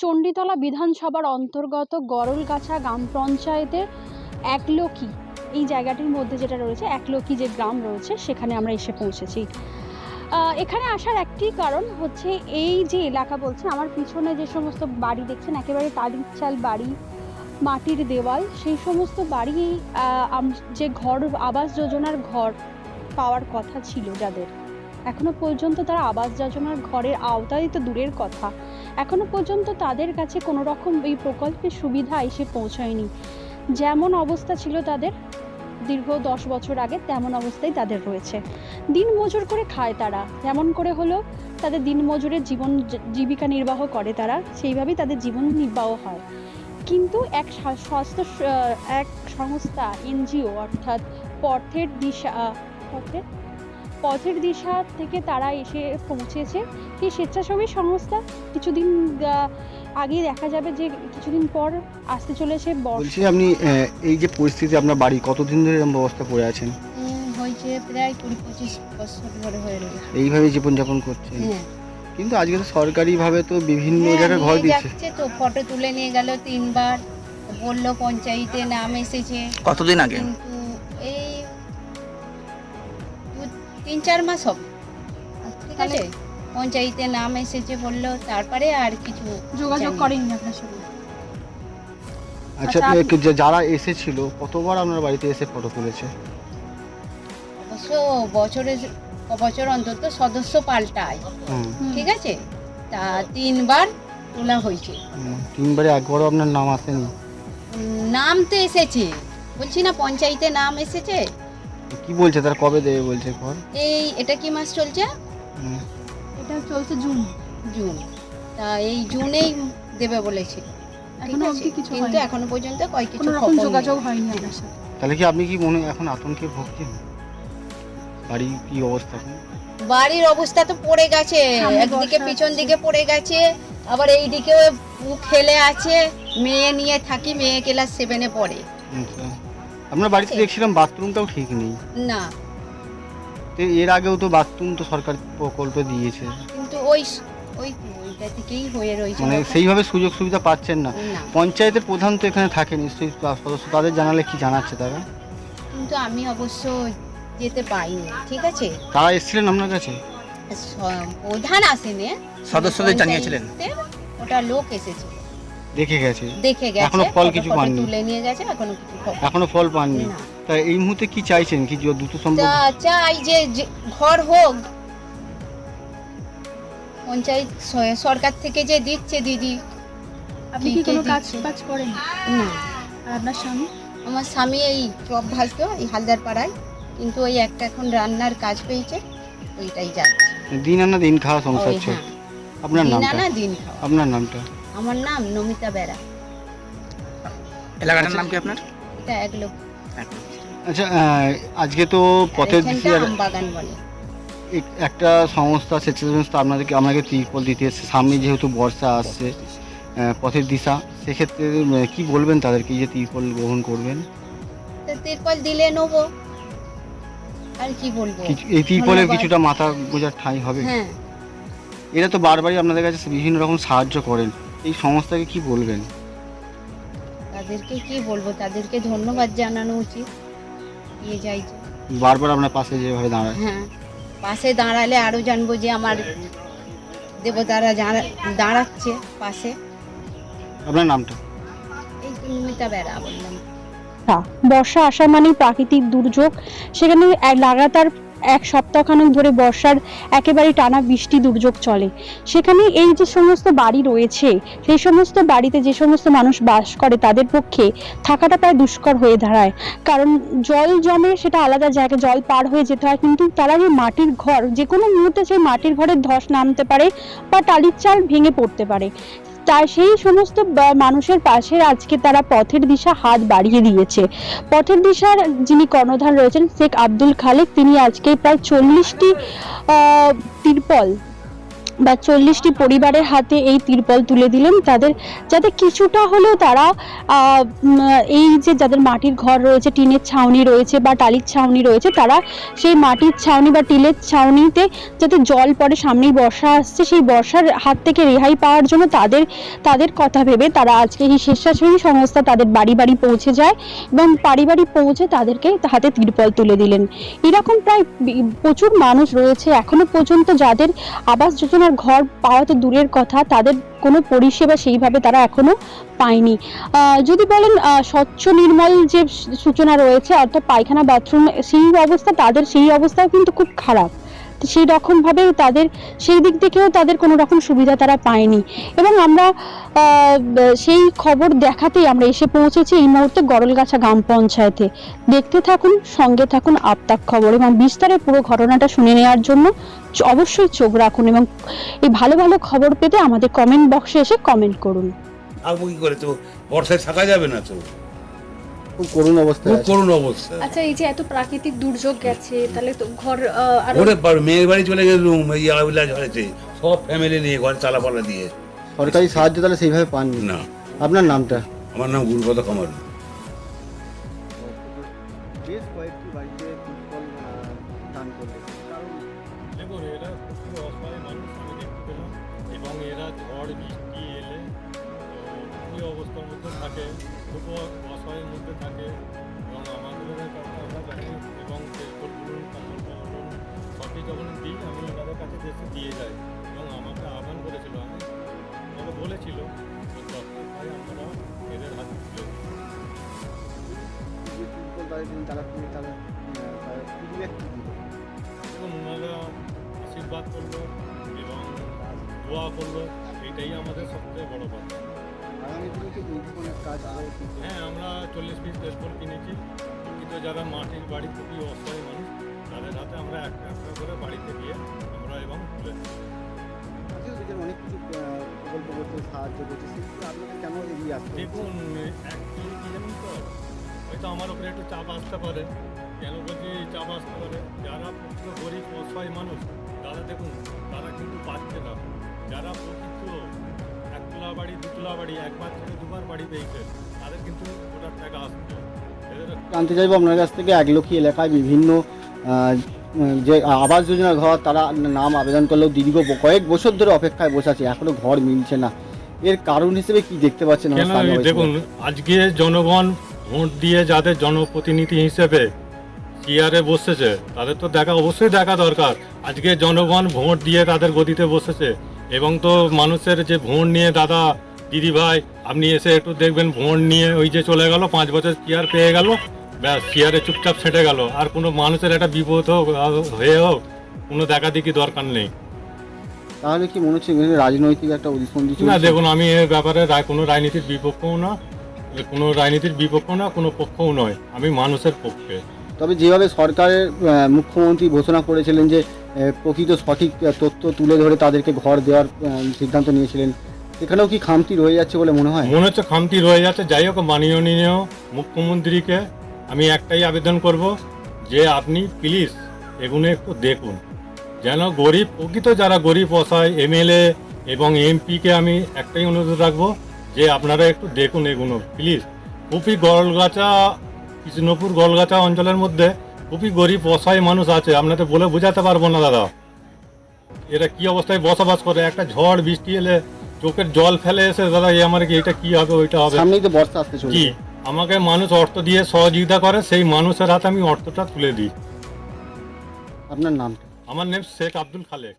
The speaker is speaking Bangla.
চণ্ডীতলা বিধানসভার অন্তর্গত গরলগাছা গ্রাম পঞ্চায়েতের একলকি এই জায়গাটির মধ্যে যেটা রয়েছে একলকি যে গ্রাম রয়েছে, সেখানে আমরা এসে পৌঁছেছি। এখানে আসার একটি কারণ হচ্ছে এই যে এলাকা বলছে আমার পিছনে যে সমস্ত বাড়ি দেখছেন, একেবারে টালির চাল বাড়ি, মাটির দেওয়াল, সেই সমস্ত বাড়ি যে ঘর, আবাস যোজনার ঘর পাওয়ার কথা ছিল যাদের। এখনও পর্যন্ত তারা আবাস যোজনার ঘরের আওতায় তো দূরের কথা। এখনও পর্যন্ত তাদের কাছে কোনো রকম এই প্রকল্পের সুবিধা এসে পৌঁছায়নি। যেমন অবস্থা ছিল তাদের, দীর্ঘ দশ বছর আগে তেমন অবস্থায় তাদের রয়েছে। দিন মজুর করে খায় তারা। যেমন করে হলো তাদের দিন মজুরের জীবন জীবিকা নির্বাহ করে তারা, সেইভাবেই তাদের জীবন নির্বাহ হয়। কিন্তু এক স্বাস্থ্য এক সংস্থা, এনজিও অর্থাৎ পথের দিশা পথের পথের দিশা থেকে তারা এসে পৌঁছেছে। এই স্বেচ্ছাসেবী সংস্থা? কিছুদিন আগে দেখা যাবে যে কিছুদিন পর আসতে চলেছে বর্ষা। বলছি আপনি এই যে পরিস্থিতি আপনার বাড়ি কতদিন ধরে এরকম অবস্থা পড়ে আছেন? হয়েছে প্রায় কুড়ি পঁচিশ বছর ধরে হয়ে রয়েছে এইভাবে জীবনযাপন করছেন হ্যাঁ। কিন্তু আজকে তো সরকারিভাবে তো বিভিন্ন হ্যাঁ, জায়গায় ঘর দিচ্ছে। তো ফটো তুলে নিয়ে গেল তিনবার বলল পঞ্চায়েতে নাম এসেছে। কতদিন আগে? কিন্তু তিন চার মাস হবে। ঠিক আছে। পঞ্চায়েতে নাম এসেছে বলল তারপরে আর কিছু যোগাযোগ। করেনি আপনার সঙ্গে? আচ্ছা আচ্ছা, আপনি- যে- যারা এসেছিল কতবার আপনার বাড়িতে এসে ফটো তুলেছে? অবশ্য বছরে বছর অন্তত সদস্য পাল্টায়। হুম, ঠিক আছে? তা তিনবার তোলা হয়েছে। তিনবারে একবারও আপনার নাম আসেনি। নাম তো এসেছে। বলছি না পঞ্চায়েতে নাম এসেছে? কি বলছে? তার কবে দেবে বলছে ঘর এই এটা কি মাস চলছে? এটা চলছে জুন। জুন। তা এই জুনেই দেবে বলেছে। এখনও? অবধি কিছু কিন্তু এখনও পর্যন্ত কয় কিছু কোনো রকম খবর যোগাযোগ হয়নি আপনার সাথে। তাহলে কি আপনি কি মনে এখন আতঙ্কে ভুগছেন? বাড়ি কি অবস্থা? বাড়ির অবস্থা তো পড়ে গেছে। একদিকে পিছন দিকে পড়ে গেছে আবার এই দিকে খেলে আছে। মেয়ে নিয়ে থাকি মেয়ে ক্লাস সেভেনে পড়ে। আচ্ছা। আপনার বাড়িতে দেখছিলাম বাথরুমটাও ঠিক নেই। না। তো এর আগেও তো বাথরুম তো সরকার প্রকল্প দিয়েছে। কিন্তু ওই ওই ওইটা থেকেই হয়ে রয়েছে মানে সেইভাবে সুযোগ সুবিধা পাচ্ছেন না। পঞ্চায়েতের প্রধান তো এখানে থাকে নিশ্চয়ই সদস্য তাদের জানালে কি জানাচ্ছে তারা? কিন্তু আমি অবশ্য যেতে পাইনি ঠিক আছে? তারা এসেছিলেন আপনার কাছে? প্রধান আসেনি। সদস্যদের জানিয়েছিলেন। ওটা লোক এসেছে। দেখে গেছে? দেখে গেছে এখনও ফল কিছু পাননি? তুলে নিয়ে গেছে এখনও কিছু এখনও ফল পাননি। তা এই মুহূর্তে কি চাইছেন? কি যে দ্রুত সম্ভব চাই যে যে ঘর হোক। পঞ্চায়েত সরকার থেকে যে দিচ্ছে দিদি আপনি কি কোনো কাজ? কাজ করেন? না। আর আপনার স্বামী? আমার স্বামী এই চপ ভাজতো এই হালদার পাড়ায় কিন্তু ওই একটা এখন রান্নার কাজ পেয়েছে ওইটাই যাচ্ছে। দিন আনা দিন খাওয়া সংসার হ্যাঁ। আপনার নামটা? দিন খাওয়া। আপনার নামটা? আমার নাম নমিতা বেড়া এলাকাটার নাম কি আপনার? এটা এক লোক আচ্ছা আজকে তো পথের বাগান বলে। একটা সংস্থা স্বেচ্ছাসেবী সংস্থা আপনাদেরকে আপনাকে ত্রিপল দিতে এসেছে। সামনে যেহেতু বর্ষা আসছে পথের দিশা সেক্ষেত্রে কি বলবেন তাদেরকে যে ত্রিপল গ্রহণ করবেন? তিরপল দিলে নেব। আর কি বলব? কিছু এই ত্রিপলের। কিছুটা মাথা গোজার ঠাঁই হবে। হ্যাঁ। এরা তো বারবারই আপনাদের কাছে বিভিন্ন রকম সাহায্য করেন। এই সংস্থাকে কি বলবেন? তাদেরকে কি বলব? তাদেরকে ধন্যবাদ জানানো উচিত। দিয়ে যাই বারবার আপনার পাশে যেভাবে দাঁড়ায়। হ্যাঁ পাশে দাঁড়ালে আরও জানব যে আমার দেবতারা দাঁড়াচ্ছে পাশে। আপনার নামটা? এই নমিতা বেড়া বললাম। বর্ষা আসা মানেই প্রাকৃতিক দুর্যোগ। সেখানে লাগাতার এক সপ্তাহখানেক ধরে বর্ষার একেবারে টানা বৃষ্টি দুর্যোগ চলে। সেখানে এই যে সমস্ত বাড়ি রয়েছে, সেই সমস্ত বাড়িতে যে সমস্ত মানুষ বাস করে তাদের পক্ষে থাকাটা প্রায় দুষ্কর হয়ে দাঁড়ায়। কারণ জল জমে সেটা আলাদা জায়গায় জল পার হয়ে যেতে হয়, কিন্তু তারা যে মাটির ঘর যে কোনো মুহূর্তে সেই মাটির ঘরের ধস নামতে পারে বা টালির চাল ভেঙে পড়তে পারে। তাই সেই সমস্ত মানুষের পাশে আজকে তারা পথের দিশা হাত বাড়িয়ে দিয়েছে। পথের দিশার যিনি কর্ণধার রয়েছেন শেখ আব্দুল খালেক, তিনি আজকে প্রায় চল্লিশটি তিরপল বা চল্লিশটি পরিবারের হাতে এই তিরপল তুলে দিলেন তাদের, যাতে কিছুটা হলেও তারা এই যে যাদের মাটির ঘর রয়েছে, টিনের ছাউনি রয়েছে বা টালির ছাউনি রয়েছে, তারা সেই মাটির ছাউনি বা টিলের ছাউনিতে যাতে জল পড়ে, সামনেই বর্ষা আসছে, সেই বর্ষার হাত থেকে রেহাই পাওয়ার জন্য তাদের তাদের কথা ভেবে তারা আজকে এই স্বেচ্ছাসেবী সংস্থা তাদের বাড়ি বাড়ি পৌঁছে যায় এবং বাড়ি বাড়ি পৌঁছে তাদেরকে হাতে তিরপল তুলে দিলেন। এরকম প্রায় প্রচুর মানুষ রয়েছে এখনও পর্যন্ত যাদের আবাস যোজনার ঘর পাওয়া তো দূরের কথা, তাদের কোনো পরিষেবা সেইভাবে তারা এখনও পায়নি। যদি বলেন স্বচ্ছ নির্মল যে সূচনা রয়েছে, অর্থাৎ পায়খানা বাথরুম সেই অবস্থা, তাদের সেই অবস্থাও কিন্তু খুব খারাপ। সেই রকমভাবে তাদের, সেই দিক থেকেও তাদের কোনো রকম সুবিধা তারা পায়নি। এবং আমরা সেই খবর দেখাতেই আমরা এসে পৌঁছেছি এই মুহূর্তে গরলগাছা গ্রাম পঞ্চায়েতে। দেখতে থাকুন, সঙ্গে থাকুন আপতাক খবর এবং বিস্তারে পুরো ঘটনাটা শুনে নেওয়ার জন্য অবশ্যই চোখ রাখুন এবং এই ভালো ভালো খবর পেতে আমাদের কমেন্ট বক্সে এসে কমেন্ট করুন। থাকব কি করে তো, বর্ষায় থাকা যাবে না তো। খুব করুণ খুব করুণ অবস্থা আচ্ছা এই যে এত প্রাকৃতিক দুর্যোগ গেছে তাহলে তো ঘর আহ, ওরে মেয়ের বাড়ি চলে গেলুম এই ঝড়েছে সব ফ্যামিলি নিয়ে ঘরে চালাপালা দিয়ে। সরকারি সাহায্য তাহলে সেইভাবে পাননি? না। আপনার নামটা? আমার নাম গুরুপদ কামাল। বেশ কয়েকটি বাড়িতে তিরপল দান করলেন কারণ দেখুন এরা খুবই অসহায় মানুষ আমি দেখতে পেলাম। এবং এরা ঝড় বৃষ্টি এলে খুবই অবস্থার মধ্যে থাকে খুব অসহায়ের মধ্যে থাকে এবং আমাদের কথা আমরা জানি এবং সবই যখন দিই আমি ওনাদের কাছে দেশে দিয়ে যাই এবং আমাকে আহ্বান করেছিল আমি আমাকে বলেছিল আমরা এদের হাতে তুলে ওনারা আশীর্বাদ করল এবং দোয়া করল এটাই আমাদের সবথেকে বড় কথা হ্যাঁ আমরা চল্লিশ পিস তেজপুর কিনেছি। প্রকৃত যারা মাটির বাড়ি খুবই অসহায় মানুষ তাদের হাতে আমরা একটা একটা করে বাড়িতে গিয়ে আমরা এবং তুলে অনেক কিছু প্রকল্প করতে সাহায্য করছে। সেগুলো আপনাদের কেন এগিয়ে দেখুন অ্যাকচুয়ালি কি জানেন তো? হয়তো আমার উপরে একটু চাপ আসতে পারে। কেন বলছি চাপ আসতে পারে? যারা প্রকৃত গরিব অসহায় মানুষ তারা দেখুন তারা কিন্তু পাচ্ছে না। যারা প্রকৃত একতলা বাড়ি দুতলা বাড়ি একবার থেকে দুবার বাড়ি পেয়েছে। তাদের কিন্তু ওটার টাকা আসছে। জানতে চাইব আপনার কাছ থেকে এক একলক্ষী এলাকায় বিভিন্ন যে আবাস যোজনা ঘর তারা নাম আবেদন করলেও দীর্ঘ কয়েক বছর ধরে অপেক্ষায় বসে আছে এখনও ঘর মিলছে না। এর কারণ হিসেবে কি দেখতে পাচ্ছেন? দেখুন আজকে জনগণ ভোট দিয়ে যাদের জনপ্রতিনিধি হিসেবে চেয়ারে বসেছে তাদের তো দেখা অবশ্যই দেখা দরকার। আজকে জনগণ ভোট দিয়ে তাদের গদিতে বসেছে। এবং তো মানুষের যে ভোট নিয়ে দাদা দিদি ভাই আপনি এসে একটু দেখবেন ভোট নিয়ে ওই যে চলে গেল পাঁচ বছর চেয়ার পেয়ে গেল ব্যাস চেয়ারে চুপচাপ ছেটে গেল। আর কোনো মানুষের একটা বিপদ হোক হয়ে হোক কোনো দেখা দেখি দরকার নেই। তাহলে কি মনে হচ্ছে রাজনৈতিক একটা অধিসন্ধি না দেখুন আমি এর ব্যাপারে কোনো রাজনীতির বিপক্ষও না কোনো রাজনীতির বিপক্ষ না কোনো পক্ষও নয়। আমি মানুষের পক্ষে। তবে যেভাবে সরকারের মুখ্যমন্ত্রী ঘোষণা করেছিলেন যে প্রকৃত সঠিক তথ্য তুলে ধরে তাদেরকে ঘর দেওয়ার সিদ্ধান্ত নিয়েছিলেন। এখানেও কি খামতি রয়ে যাচ্ছে বলে মনে হয়? মনে হচ্ছে খামতি রয়ে যাচ্ছে। যাই হোক মাননীয় মুখ্যমন্ত্রীকে। আমি একটাই আবেদন করব যে আপনি প্লিজ এগুলো একটু দেখুন। যেন গরিব, প্রকৃত যারা গরিব অসহায়, এমএলএ এবং এমপিকে আমি একটাই অনুরোধ রাখব যে আপনারা একটু দেখুন এগুলো প্লিজ খুবই গলগাছা, কৃষ্ণপুর গলগাছা অঞ্চলের মধ্যে খুবই গরিব অসহায় মানুষ আছে আপনাদের বলে বোঝাতে পারব না দাদা। এরা কি অবস্থায় বসবাস করে? একটা ঝড় বৃষ্টি এলে চোখের জল ফেলে এসে দাদা এই আমার কি এটা কি হবে ওইটা হবে? সামনেই তো বর্ষা আসতে জি আমাকে মানুষ অর্থ দিয়ে সহযোগিতা করে সেই মানুষের হাতে আমি অর্থটা তুলে দিই। আপনার নাম আমার নেম শেখ আব্দুল খালেক।